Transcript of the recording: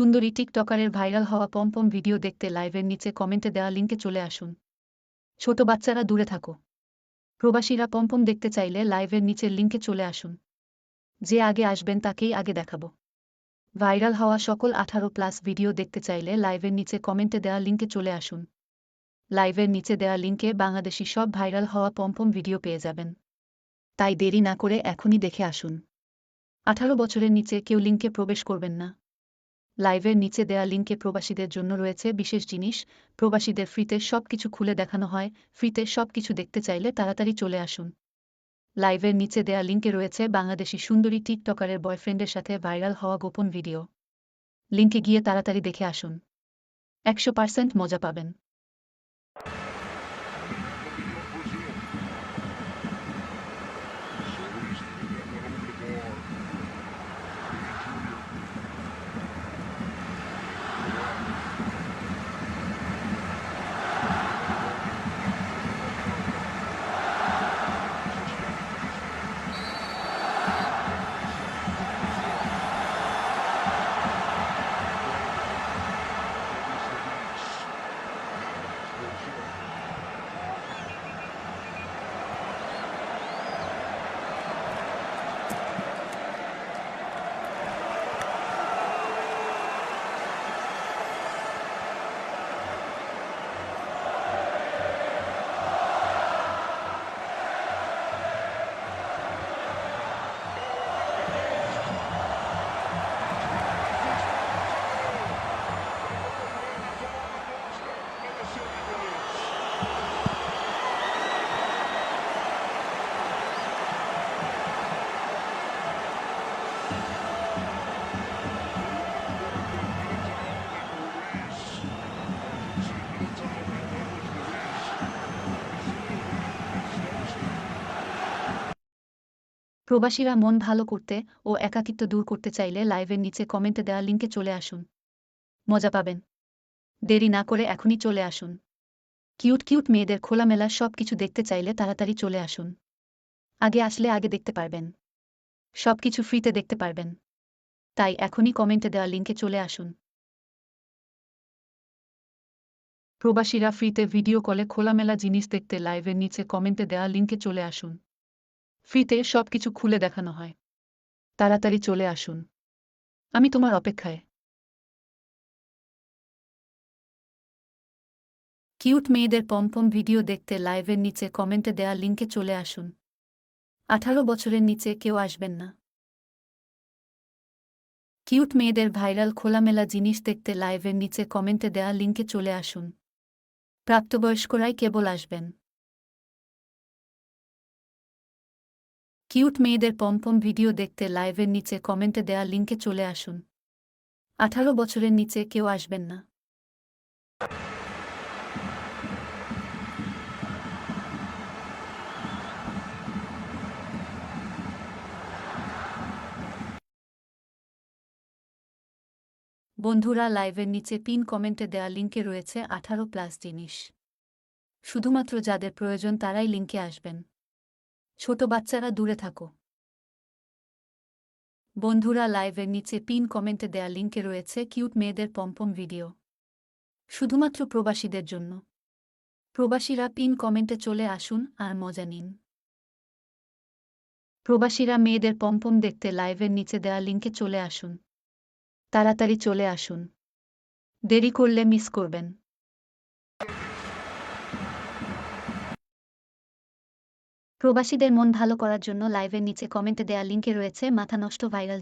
সুন্দরী টিকটকারের ভাইরাল হওয়া পমপম ভিডিও দেখতে লাইভের নিচে কমেন্টে দেওয়া লিঙ্কে চলে আসুন। ছোট বাচ্চারা দূরে থাকো। প্রবাসীরা পমপম দেখতে চাইলে লাইভের নিচের লিঙ্কে চলে আসুন। যে আগে আসবেন তাকেই আগে দেখাবো। ভাইরাল হওয়া সকল আঠারো প্লাস ভিডিও দেখতে চাইলে লাইভের নিচে কমেন্টে দেওয়া লিঙ্কে চলে আসুন। লাইভের নিচে দেওয়া লিঙ্কে বাংলাদেশি সব ভাইরাল হওয়া পমপম ভিডিও পেয়ে যাবেন। তাই দেরি না করে এখনই দেখে আসুন। আঠারো বছরের নিচে কেউ লিঙ্কে প্রবেশ করবেন না। লাইভের নিচে দেয়া লিঙ্কে প্রবাসীদের জন্য রয়েছে বিশেষ জিনিস। প্রবাসীদের ফ্রিতে সব কিছু খুলে দেখানো হয়। ফ্রিতে সব কিছু দেখতে চাইলে তাড়াতাড়ি চলে আসুন। লাইভের নিচে দেয়া লিঙ্কে রয়েছে বাংলাদেশি সুন্দরী টিকটকারের বয়ফ্রেন্ডের সাথে ভাইরাল হওয়া গোপন ভিডিও। লিঙ্কে গিয়ে তাড়াতাড়ি দেখে আসুন। একশো পার্সেন্ট মজা পাবেন। প্রবাসীরা মন ভালো করতে ও একাকিত্ব দূর করতে চাইলে লাইভের নিচে কমেন্টে দেওয়া লিঙ্কে চলে আসুন। মজা পাবেন। দেরি না করে এখনই চলে আসুন। কিউট কিউট মেয়েদের খোলামেলা সব কিছু দেখতে চাইলে তাড়াতাড়ি চলে আসুন। আগে আসলে আগে দেখতে পারবেন। সব কিছু ফ্রিতে দেখতে পারবেন। তাই এখনই কমেন্টে দেওয়া লিঙ্কে চলে আসুন। প্রবাসীরা ফ্রিতে ভিডিও কলে খোলামেলা জিনিস দেখতে লাইভের নিচে কমেন্টে দেওয়া লিঙ্কে চলে আসুন। ফ্রিতে সব কিছু খুলে দেখানো হয়। তাড়াতাড়ি চলে আসুন। আমি তোমার অপেক্ষায়। কিউট মেয়েদের পমপম ভিডিও দেখতে লাইভের নিচে কমেন্টে দেয়া লিঙ্কে চলে আসুন। আঠারো বছরের নিচে কেউ আসবেন না। কিউট মেয়েদের ভাইরাল খোলামেলা জিনিস দেখতে লাইভের নিচে কমেন্টে দেয়া লিঙ্কে চলে আসুন। প্রাপ্তবয়স্করাই কেবল আসবেন। কিউট মেয়েদের পমপম ভিডিও দেখতে লাইভের নিচে কমেন্টে দেয়া লিঙ্কে চলে আসুন। আঠারো বছরের নিচে কেউ আসবেন না। বন্ধুরা, লাইভের নিচে পিন কমেন্টে দেয়া লিঙ্কে রয়েছে আঠারো প্লাস জিনিস। শুধুমাত্র যাদের প্রয়োজন তারাই লিঙ্কে আসবেন। ছোট বাচ্চারা দূরে থাকো। বন্ধুরা লাইভের নিচে পিন কমেন্টে দেয়া লিঙ্কে রয়েছে কিউট মেয়েদের পম্পম ভিডিও। শুধুমাত্র প্রবাসীদের জন্য। প্রবাসীরা পিন কমেন্টে চলে আসুন আর মজা নিন। প্রবাসীরা মেয়েদের পম্পম দেখতে লাইভের নিচে দেয়া লিঙ্কে চলে আসুন। তাড়াতাড়ি চলে আসুন। দেরি করলে মিস করবেন। প্রবাসীদের মন ভালো করার জন্য লাইভের নিচে কমেন্টে দেয়া লিঙ্কে রয়েছে মাথা নষ্ট ভাইরাল